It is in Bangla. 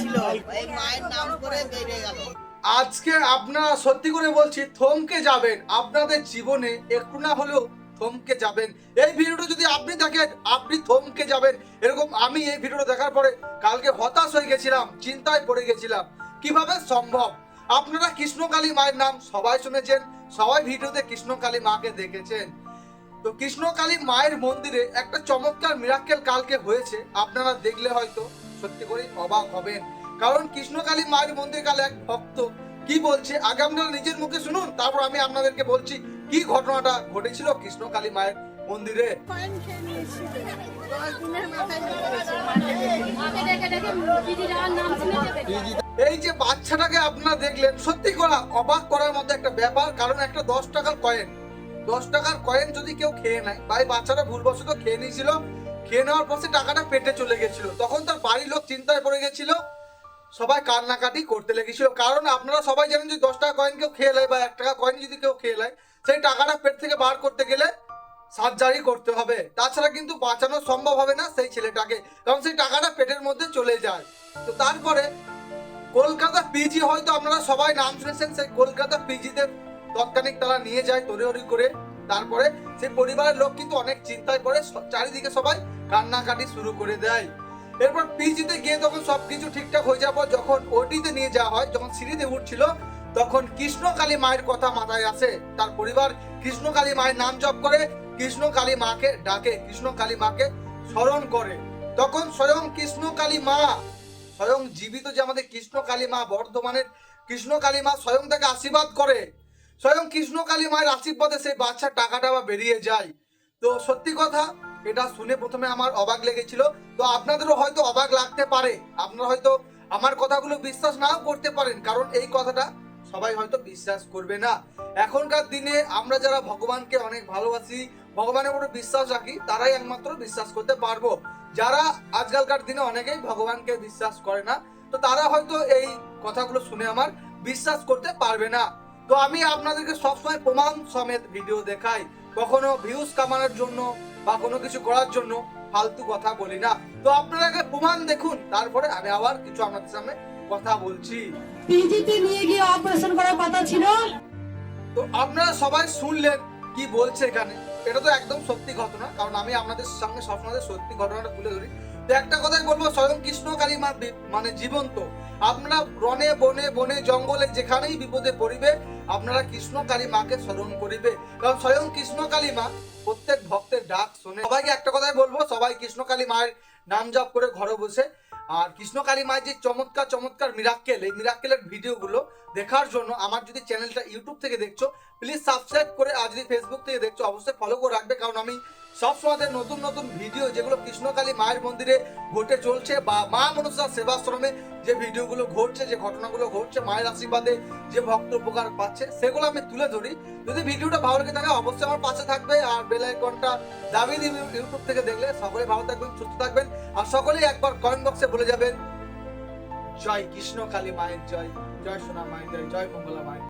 ছিল। এই মায়ের নাম করে গেল। আজকে আপনারা সত্যি করে বলছি, থমকে যাবেন। আপনাদের জীবনে একটু না হলেও থমকে যাবেন। এই ভিডিওটা যদি আপনি দেখেন, আপনি থমকে যাবেন। এরকম আমি এই ভিডিওটা দেখার পরে কালকে হতাশ হয়ে গেছিলাম, চিন্তায় পড়ে গেছিলাম। কীভাবে সম্ভব? আপনারা কৃষ্ণকালী মায়ের নাম সবাই শুনেছেন, সবাই ভিডিওতে কৃষ্ণকালী মাকে দেখেছেন। তো কৃষ্ণকালী মায়ের মন্দিরে একটা চমৎকার মিরাক্কেল কালকে হয়েছে, আপনারা দেখলে হয়তো। সত্যি করে অবাক হবেন। কারণ কৃষ্ণকালী মায়ের মন্দির কালে এক ভক্ত কি বলছে? আগে আপনারা নিজের মুখে শুনুন তারপর আমি আপনাদেরকে বলছি কি ঘটনাটা ঘটেছিল কৃষ্ণকালী মায়ের মন্দিরে? এই যে বাচ্চাটাকে আপনারা দেখলেন সত্যি করা অবাক করার মতো একটা ব্যাপার কারণ একটা দশ টাকার কয়েন। দশ টাকার কয়েন যদি কেউ খেয়ে নেয় বা এই বাচ্চাটা ভুলবশত খেয়ে নিয়েছিল খেয়ে নেওয়ার পর সে টাকাটা পেটে চলে গেছিল। তখন তার বাড়ির লোক চিন্তায় পড়ে গেছিল, সবাই কান্নাকাটি করতে লেগেছিল। কারণ আপনারা সবাই জানেন যে দশ টাকা কয়েন কেউ খেয়ে নেয় বা এক টাকা কয়েন যদি কেউ খেয়ে নেয়, সেই টাকাটা পেট থেকে বার করতে গেলে সার্জারি করতে হবে। তাছাড়া কিন্তু বাঁচানো সম্ভব হবে না সেই ছেলেটাকে, কারণ সেই টাকাটা পেটের মধ্যে চলে যায়। তো তারপরে কলকাতা পিজি হয়তো আপনারা সবাই নাম শুনেছেন, সেই কলকাতা পিজিতে তৎক্ষণিক তারা নিয়ে যায় তড়িহড়ি করে। তারপরে সেই পরিবারের লোক কিন্তু অনেক চিন্তায় পড়ে চারিদিকে সবাই কান্নাকাটি শুরু করে দেয়। এরপর পিজিতে গিয়ে তখন সবকিছু ঠিকঠাক হয়ে যাওয়ার পর যখন ওটিতে নিয়ে যাওয়া হয়, যখন সিঁড়িতে উঠছিল, তখন কৃষ্ণকালী মায়ের কথা মাথায় আসে। তার পরিবার কৃষ্ণকালী মায়ের নাম জপ করে কৃষ্ণকালী মাকে ডাকে কৃষ্ণকালী মাকে স্মরণ করে। তখন স্বয়ং কৃষ্ণকালী মা, স্বয়ং জীবিত যে আমাদের কৃষ্ণকালী মা বর্ধমানের কৃষ্ণকালী মা স্বয়ং তাকে আশীর্বাদ করে। স্বয়ং কৃষ্ণকালী মায়ের আশীর্বাদে সেই বাচ্চার টাকাটা বা বেরিয়ে যায়। তো সত্যি কথা, এটা শুনে প্রথমে আমার অবাক লেগেছিল। তো আপনাদেরও হয়তো অবাক লাগতে পারে। আপনারা হয়তো আমার কথাগুলো বিশ্বাস নাও করতে পারেন, কারণ এই কথাটা সবাই হয়তো বিশ্বাস করবে না। এখনকার দিনে আমরা যারা ভগবানকে অনেক ভালোবাসি, ভগবানের উপরে বিশ্বাস রাখি, তারাই একমাত্র বিশ্বাস করতে পারব। যারা আজকালকার দিনে অনেকেই ভগবানকে বিশ্বাস করে না, তো তারা হয়তো এই কথাগুলো শুনে আমার বিশ্বাস করতে পারবে না। তো আমি আপনাদেরকে সবসময় প্রমাণ সমেত ভিডিও দেখাই। কখনো ভিউজ কামানোর জন্য বা কোনো কিছু করার জন্য ফালতু কথা বলি না। তো আপনারা আগে প্রমাণ দেখুন তারপরে আমি আবার কিছু আপনাদের সামনে কথা বলছি। পিজিতে নিয়ে গিয়ে অপারেশন করার কথা ছিল? তো আপনারা সবাই শুনলেন কি বলছে এখানে। এটা তো একদম সত্যি ঘটনা কারণ আমি আপনাদের সঙ্গে সবসময় সত্যি ঘটনাটা তুলে ধরি। একটা কথাই বলব, স্বয়ং কৃষ্ণ কালী মানে জীবন্ত। আপনারা রনে বনে বনে, জঙ্গলে যেখানেই বিপদে পড়িবে, আপনারা কৃষ্ণ কালী মাকে স্মরণ করিবে। কারণ স্বয়ং কৃষ্ণ কালী মা প্রত্যেক ভক্তের ডাক শুনে। সবাইকে একটা কথাই বলব, সবাই কৃষ্ণ কালী মায়ের নাম জপ করে ঘরে বসে। আর কৃষ্ণ কালী মায়ের যে চমৎকার চমৎকার মিরাক্কেল এই মিরাক্কেলের ভিডিওগুলো দেখার জন্য আমার যদি চ্যানেলটা ইউটিউব থেকে দেখছ প্লিজ সাবস্ক্রাইব করে আর যদি ফেসবুক থেকে দেখছ, অবশ্যই ফলো করে রাখবে। কারণ আমি সবসময় নতুন নতুন ভিডিও যেগুলো কৃষ্ণকালী মায়ের মন্দিরে ঘটে চলছে বা মা মনসা সেবাশ্রমে যে ভিডিওগুলো ঘটছে, যে ঘটনাগুলো ঘটছে, মায়ের আশীর্বাদে যে ভক্ত উপকার পাচ্ছে, সেগুলো আমি তুলে ধরি। যদি ভিডিওটা ভালো লেগে থাকে, অবশ্যই আমার পাশে থাকবে আর বেল আইকনটা দাবি দিন ইউটিউব থেকে দেখলে। সকলে ভালো থাকবেন, সুস্থ থাকবেন আর সকলেই একবার কমেন্ট বক্সে বলে যাবেন, জয় কৃষ্ণ কালী মায়ের জয় জয় সোনা মায়ের জয় জয় মঙ্গলা মায়ের